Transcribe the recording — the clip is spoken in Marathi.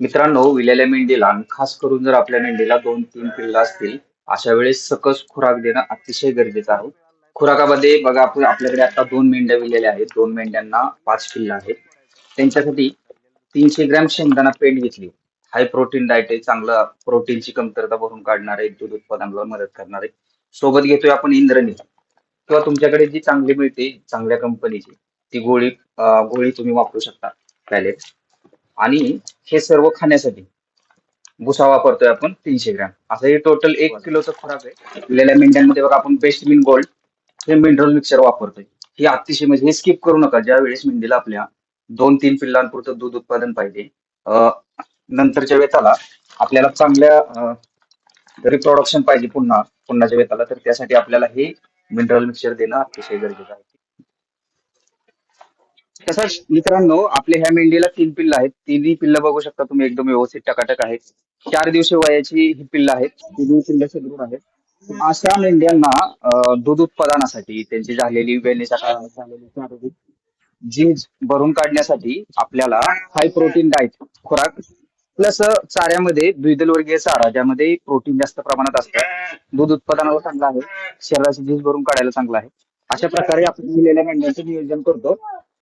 मित्रांनो विलेल्या मेंढीला आणि खास करून जर आपल्या मेंढीला दोन तीन पिल्ल असतील अशा वेळेस सकस खुराक देणं अतिशय गरजेचं आहे. खुराकामध्ये बघा आपण आपल्याकडे आता दोन मेंढ्या विलेल्या आहेत. दोन मेंढ्यांना पाच पिल्ल आहेत. त्यांच्यासाठी तीनशे ग्रॅम शेंगदाणा पेंड घेतली. हाय प्रोटीन डाएट आहे चांगलं प्रोटीनची कमतरता भरून काढणार आहे दूध उत्पादनाला मदत करणार आहे. सोबत घेतोय आपण इंद्रनी. किंवा तुमच्याकडे जी चांगली मिळते चांगल्या कंपनीची ती गोळी गोळी तुम्ही वापरू शकता पॅलेट. आणि हे सर्व खाण्यासाठी भुसा वापरतोय आपण तीनशे ग्रॅम. असं हे टोटल एक किलोचं खुराक आहे. दिलेल्या मेंढ्यांमध्ये बघा आपण बेस्ट मिन गोल्ड हे मिनरल मिक्सर वापरतोय. ही अतिशय म्हणजे हे स्किप करू नका. ज्या वेळेस मेंढीला आपल्या दोन तीन पिल्लांपुरतं दूध उत्पादन पाहिजे नंतरच्या वेताला आपल्याला चांगल्या रिप्रोडक्शन पाहिजे पुन्हा पुन्हाच्या वेताला तर त्यासाठी आपल्याला हे मिनरल मिक्सर देणं अतिशय गरजेचं आहे. तसंच मित्रांनो आपल्या ह्या मेंढीला तीन पिल्ल आहेत. तिन्ही पिल्ल बघू शकता तुम्ही एकदम व्यवस्थित टकाटक आहेत. चार दिवशी वयाची ही पिल्ल आहेत. तिन्ही पिल्ल सदृढ आहेत. अशा मेंढ्यांना दूध उत्पादनासाठी त्यांची झालेली वेळेच्या काळात झालेली झीज भरून काढण्यासाठी आपल्याला हाय प्रोटीन डाएट खुराक प्लस चाऱ्यामध्ये द्विदल वर्गीय चारा ज्यामध्ये प्रोटीन जास्त प्रमाणात असतं. दूध उत्पादनाला चांगलं आहे. शरीराची झीज भरून काढायला चांगलं आहे. अशा प्रकारे आपण दिलेल्या मेंढ्यांचं नियोजन करतो.